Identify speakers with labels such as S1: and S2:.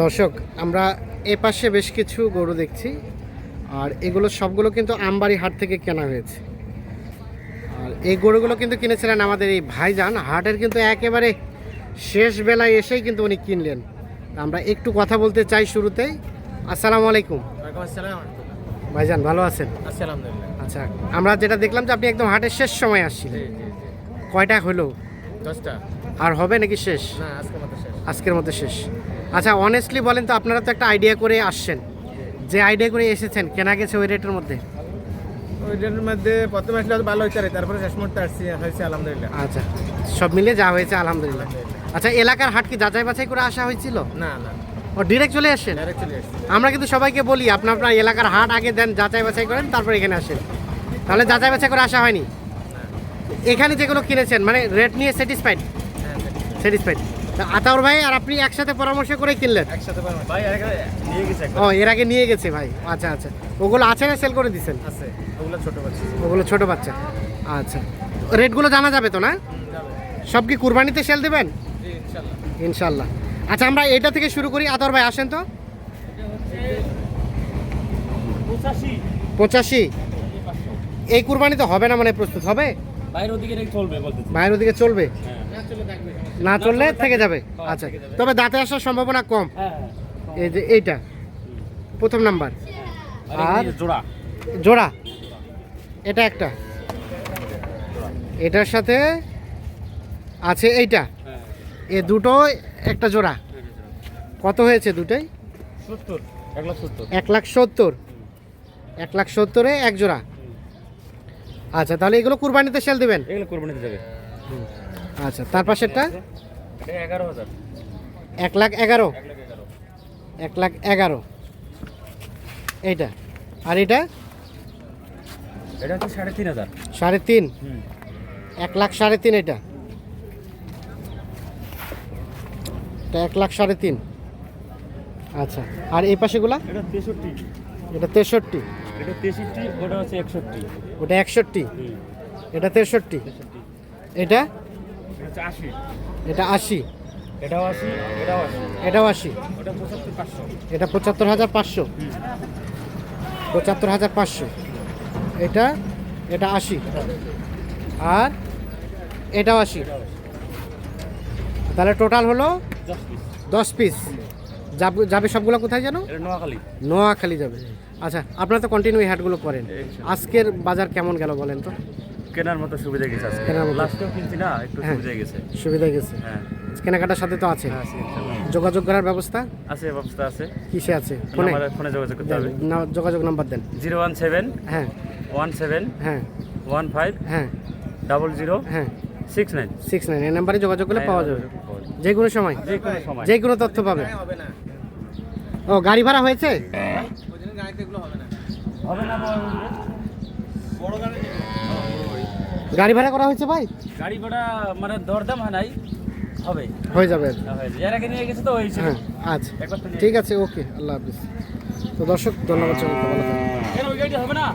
S1: দর্শক আমরা এ পাশে বেশ কিছু গরু দেখছি আর এগুলো সবগুলো কিন্তু আমবাড়ি হাট থেকে কেনা হয়েছে। আর এই গরুগুলো কিন্তু কিনেছিলেন আমাদের এই ভাইজান হাটের কিন্তু একেবারে শেষ বেলায় এসেই কিন্তু উনি কিনলেন। আমরা একটু কথা বলতে চাই শুরুতেই আসসালামু আলাইকুম।
S2: আসসালাম
S1: ভাইজান ভালো আছেন? আচ্ছা আমরা যেটা দেখলাম যে আপনি একদম হাটের শেষ সময় আসছিলেন। কয়টা হলো?
S2: দশটা।
S1: আর হবে নাকি শেষ?
S2: না আজকের মতো শেষ।
S1: আজকের মধ্যে শেষ। আচ্ছা অনেস্টলি বলেন তো আপনারা তো একটা আইডিয়া করে আসছেন। যে আইডিয়া করে এসেছেন কেনা গেছে ওই রেটের মধ্যে?
S2: ওই ডেটের মধ্যে প্রথমে আসলে ভালো হইতে পারে তারপরে শেষ মুহূর্তে আসছি হয়েছে আলহামদুলিল্লাহ।
S1: আচ্ছা সব মিলিয়ে যা হয়েছে আলহামদুলিল্লাহ। আচ্ছা এলাকার হাট কি যাচাই বাছাই করে আসা হয়েছিল?
S2: না না।
S1: ও ডিরেক্ট চলে আসেন?
S2: ডাইরেক্ট চলে আসছি।
S1: আমরা কিন্তু সবাইকে বলি আপনার আপনার এলাকার হাট আগে দেন যাচাই বাছাই করেন তারপর এখানে আসেন। তাহলে যাচাই বাছাই করে আসা হয়নি? এখানে যেগুলো কিনেছেন মানে রেট নিয়ে স্যাটিসফাইড
S2: হ্যাঁ
S1: স্যাটিসফাইড আতাউর ভাই আর আপনি একসাথে পরামর্শ করে কিনলেন?
S2: একসাথে ভাই নিয়ে গেছে
S1: ও এর আগে নিয়ে গেছে ভাই। আচ্ছা আচ্ছা। ওগুলো আছে না সেল করে দিচ্ছেন
S2: আছে। ওগুলো ছোট বাচ্চা।
S1: ওগুলো ছোট বাচ্চা। আচ্ছা। রেটগুলো জানা যাবে তো না? সব কি কুরবানিতে সেল দেবেন?
S2: ইনশাল্লাহ।
S1: আচ্ছা আমরা এটা থেকে শুরু করি। আদর ভাই আসেন তো।
S3: পঁচাশি।
S1: পঁচাশি। এই কুরবানিতে হবে না মানে প্রস্তুত হবে?
S3: বাইরের ওদিকে চলবে বলতেছি।
S1: বাইরের ওদিকে চলবে?
S3: হ্যাঁ।
S1: না চললে থেকে যাবে? আচ্ছা। তবে দাঁতে আসার সম্ভাবনা কম।
S3: হ্যাঁ
S1: এই যে এইটা। প্রথম নাম্বার।
S3: আর? জোড়া।
S1: জোড়া। এটা একটা। এটার সাথে আছে এইটা।
S3: হ্যাঁ।
S1: এ দুটো একটা জোড়া। কত হয়েছে দুটোই?
S3: সত্তর। এক লাখ সত্তর।
S1: এক লাখ সত্তর। এক লাখ সত্তরে এক জোড়া। আচ্ছা তাহলে এগুলো কুরবানিতে সেল দিবেন?
S3: এগুলো কোরবানিতে যাবে।
S1: আচ্ছা তার পাশেরটা?
S3: এটা এগারো হাজার।
S1: এক লাখ এগারো?
S3: এক লাখ এগারো।
S1: এইটা। আর এটা?
S3: এটা হচ্ছে সাড়ে তিন হাজার।
S1: সাড়ে তিন? এক লাখ সাড়ে তিন এটা। এটা এক লাখ সাড়ে তিন। আচ্ছা আর এই পাশেগুলা?
S3: এটা তেষট্টি।
S1: এটা তেষট্টি।
S3: এটা তেষট্টি ওটা হচ্ছে একষট্টি।
S1: ওটা একষট্টি? এটা তেষট্টি? এটা?
S3: এটা আশি।
S1: এটা আশি?
S3: এটাও আশি এটাও আশি।
S1: এটাও আশি?
S3: ওটা পঁচাত্তর পাঁচশো।
S1: এটা পঁচাত্তর হাজার পাঁচশো? পঁচাত্তর হাজার পাঁচশো। এটা? এটা আশি। আর এটাও আশি। তাহলে টোটাল হলো
S3: দশ পিস।
S1: যাবে যাবে সবগুলো কোথায় যেন?
S3: নোয়াখালী।
S1: নোয়াখালী যাবে। আচ্ছা আপনারা তো কন্টিনিউ এই হাটগুলো করেন। আজকের বাজার কেমন গেল বলেন তো?
S3: কেনার মতো সুবিধা গেছে আজকে।
S1: কেনার মতো।
S3: লাস্টেও কিনছি না একটু
S1: হ্যাঁ।
S3: সুবিধা গেছে।
S1: সুবিধা গেছে।
S3: হ্যাঁ।
S1: কেনাকাটার সাথে তো আছে।
S3: হ্যাঁ,
S1: যোগাযোগ করার ব্যবস্থা?
S3: আছে ব্যবস্থা আছে।
S1: কিসে আছে? ফোনে?
S3: ফোনে যোগাযোগ করতে হবে।
S1: না- যোগাযোগ নাম্বার দেন।
S3: জিরো ওয়ান সেভেন
S1: হ্যাঁ।
S3: ওয়ান সেভেন
S1: হ্যাঁ।
S3: ওয়ান ফাইভ
S1: হ্যাঁ।
S3: ডাবল জিরো
S1: হ্যাঁ।
S3: Six nine.
S1: সিক্স নাইন এই নাম্বারে যোগাযোগ করলে পাওয়া যাবে। যে কোনো সময়
S3: যে কোনো সময়।
S1: যে কোনো তথ্য পাবে
S2: হবে না।
S1: ও গাড়ি ভাড়া হয়েছে?
S2: ওই জন্য গাড়িতে এগুলো হবে না
S3: হবে না
S2: বড় গাড়ি
S1: গাড়ি ভাড়া করা হয়েছে ভাই?
S3: গাড়ি ভাড়া মানে দরদাম হয় নাই হবে।
S1: হয়ে যাবে।
S3: হয়েছে। নিয়ে গেছে তো ওই
S1: হ্যাঁ আচ্ছা। ঠিক আছে ওকে আল্লাহ হাফিজ। তো দর্শক ধন্যবাদ ভালো থাকবেন।
S3: হবে না?